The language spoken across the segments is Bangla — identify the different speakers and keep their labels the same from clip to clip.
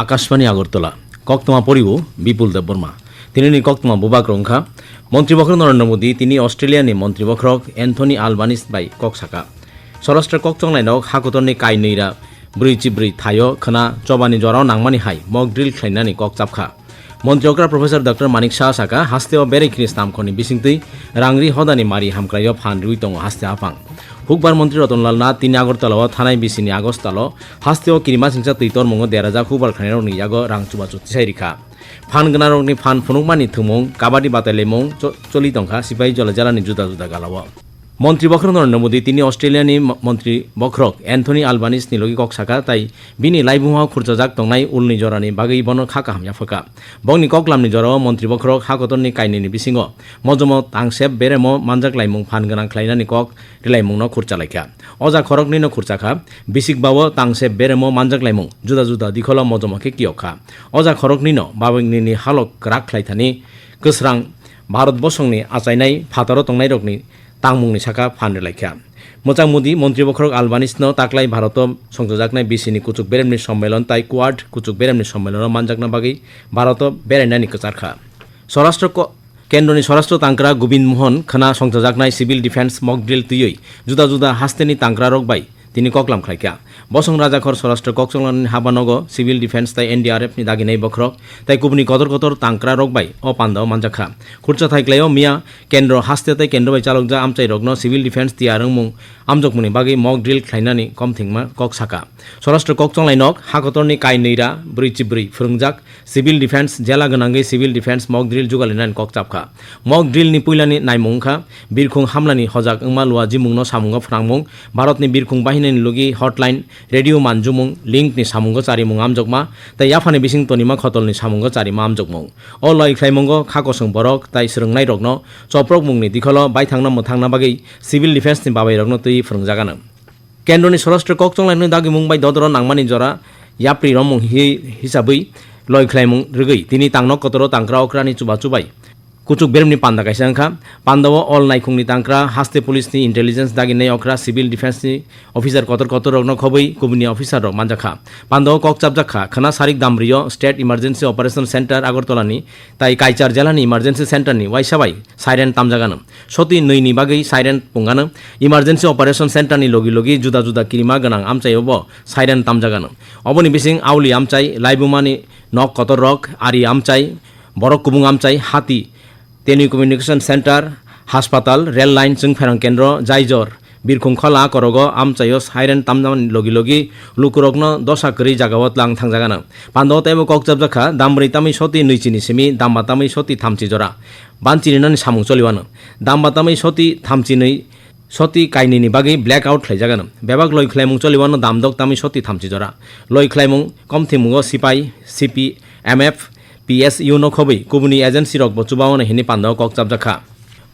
Speaker 1: আকাশবাণী আগরতলা। কক্তমা পরিব, বিপুল দেববর্মা তিনি নি কক্তমা বুবাক রংখা মন্ত্রীবক্র নরেন্দ্র মোদী, তিনি অস্ট্রেলিয়া নি মন্ত্রীবক্রক এন্থনি আলবানিস বাই ককসাকা। স্বরাষ্ট্র কক্তংলাই নক হাকতরনি কাই নৈরা, ব্রুই চিব্রুই থায়, খনা, চবানী জ্বরাও নাংমানি হাই, মগ ড্রিল খাইনানি কক চাপখা মন্ত্রকরা প্রফেসর ডক্টর মানিক শাহ সাকা হাস্তেও বেরে কৃষ্ণামখনি বিসিংতুই রাংরি হদানি মারি হামক্রাই ফান রুই তঙ হাস্তে আপাং। হুকবার মন্ত্রী রতনলাল নাথ, তিনি আগরতলা, থানায় বিসিনি আগস্তাল হাস্তেও কিরিমা সিংসা তৈতরমঙ্গ দেরাজা হুকবার খানের অনিয়াগ রাংচুবা চুতিসাইরিখা ফান গনার অগ্নি ফান ফুনুকমানি থুমং, কাবাডি বাতালেমং চলি টঙ্কা সিপাহী জলজালানি জুদা জুদা গালাও মন্ত্রী বক্র নরেন্দ্র মোদী, তিনি অস্ট্রেলিয়ানি মন্ত্রী বক্রক অ্যান্থনি আলবানিস নিলগি কক সাকা তাই বিনি লাইবুহা খুরচা জাক তংনাই উলনি জরানি বাগি বন খাকা হামিয়া ফাকা। বংনি ককলামনি জর, মন্ত্রী বক্রক হাকতননি কাইনিনি বিসিং মজম তাংসেব বেরেম মানজাক লাইমুং ফান গনাং খ্লাইনানি কক রিলাইমুং ন খুরচা লাইখা। অজা খরকনি ন খুরচা খা। বিসিক বাব তাংসেব বেরেম মানজাক লাইমুং জুদা জুদা দিখল মজমকে কিয়ক খা। অজা খরকনি ন বাবিংনি হালক রাখ খ্লাইথানি গোসরাং ভারতবর্ষংনি আচাইনাই ফাতারও তংনাই রকনি। ताङमुंनि साखा फाननो लाइखा मोजां मोदी मन्त्रि बखरक आलबानिसनो ताक्लाइ भारत संजाकनाय बिसिनि कुचुक बेरेमनि सम्मेलन ताइ क्वाड कुचुक बेरेमनि सम्मेलनाव मानजाकना बागै भारत बेरायनायनि कोचारखा স্বরাষ্ট্র কেন্দ্রনি স্বরাষ্ট্র তাংকরা গোবিন্দ মোহন খানা সংজাকনায় সিভিল ডিফেন্স মক ড্রিল তুই জুদা জুদা হাস্তেনি তাংকরা রক বাই তিনি ককলাম খাইকা। বসং রাজা খর স্বরাষ্ট্র ককচলান হাবানগ সিভিল ডিফেন্স তাই এনডিআরএফ নি দাগি নেই বখরক তাই কুবনি কদর কদর তাংকরা রকবাই অ পান্দ মানজাখা। খুরচা থাইকলাইও মিয়া কেন্দ্র হাস্তে তাই কেন্দ্র বাই চালক যা আমচাই রগ্ন সিভিল ডিফেন্স তিয়া রংমুং আমজকমুনি বাকি মগ ড্রিল খাইনানি কম থিংমা কক সাকা স্বরাষ্ট্র ককচলাই নক হাকতরনি কাই নৈরা ব্রৈ চিব্রৈ ফুরুংজাক সিভিল ডিফেন্স জেলা গনাঙ্গি সিভিল ডিফেন্স মগ ড্রিল জুগালিনান কক চাপখা ড্রিল নি পুইলানি নাইমুংখা, বীরখুং হামলানি হজাক ওংমা লুয়া জিমুংন সামুঙ্গ ফ্রাংমুং ভারতনি বীরখুং বাহিনী hinin lugi hotline radio manjumung link ni samungo chari mung amjokma tai yaphani bising tonima khotol ni samungo chari ma amjokmung o loi khlaimungo khako sung borok tai srungnai rokno choprok mung ni dikholo bai thangna mo thangna bagi civil defense ni babai rokno tui phurungjagan কেন্দ্রনি স্বরাষ্ট্র ককচংলাইনি দাগি মুম্বাই দদর নাংমানি জরা ইয়াপ্রি রমং হিসাबै লয় খ্লাইমুং রগৈ তিনি তাংনক কতর তাংক্রা অক্রানি চুবা চুবাই kucuk beremni panda kaisa angkha pandawo all nai khungni tangkra haste police ni intelligence dagi nei okra civil defense ni officer kotor kotor rok khoboi kubni officer rok manjakha pandawo kok chapjakha khana sarik damriyo state emergency operation center agartala ni tai kaichar jela ni emergency center ni wai sabai siren tamjagana soti nui ni bagai siren pungana emergency operation center ni logi logi juda juda kirima ganang amchai obo siren tamjagana oboni bising auli amchai laibumani nok kotor rok ari amchai borok kubung amchai hati telecommunication centre হাসপাতাল রেল লাইন চুং ফেরং কেন্দ্র জাইজর বীরখুং খলা করগ আমচাইস হাইরেন তামদামান লগি লগি লুকুরগ্ন দশাকরি জাগাওয়াত লাং থাং জাগানো পান্ডব তাইম ককজাব জাখা দামরি তামি সতি নুইচিনি সিমি দাম্বা তামি সতি থামচি জরা বানচিনি নানি সামুং চলিবান দাম্বা তামি সতি থামচি নই সতি কাইনি নি বাকি ব্ল্যাক আউট খাই জাগান বেবাক লই খ্লাইমুং চলিবান দামদক তামি সতি থামচি জরা লই খ্লাইমুং কমথিমুগ সিপাই সিপি এম এফ ইউনো খবৈ কুবুনি এজেন্সি রক বচুবাওনে হিনি পান্দাও কক চাবজাখা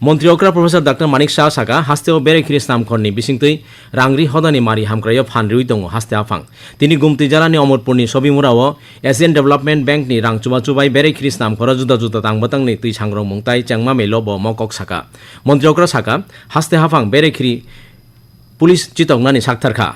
Speaker 1: মন্ত্রী অক্রা প্রফেসর ডাক্তার মানিক শাহ সাকা হাস্তেও বেরেখিরি স্নামখরনি বিসিংতৈ রাংরি হদানি মারি হামক্রাইও ফানরিউই দङ হাস্তে আফাং তিনি গুমতি জেলানি অমরপুরনি সবিমুরাও এশিয়ান ডেভেলপমেন্ট বেংকনি রাং চুবা চুবাই বেরেখিরি স্নামখরা জুদা জুদা তাংবাতাংনি তুই সাংরং মুংতাই চেংমা মেলো ব মকক সাকা মন্ত্রী অক্রা সাকা হাস্তে হাফাং বেরেখিরি পুলিশ চিতকনানি সাকথারখা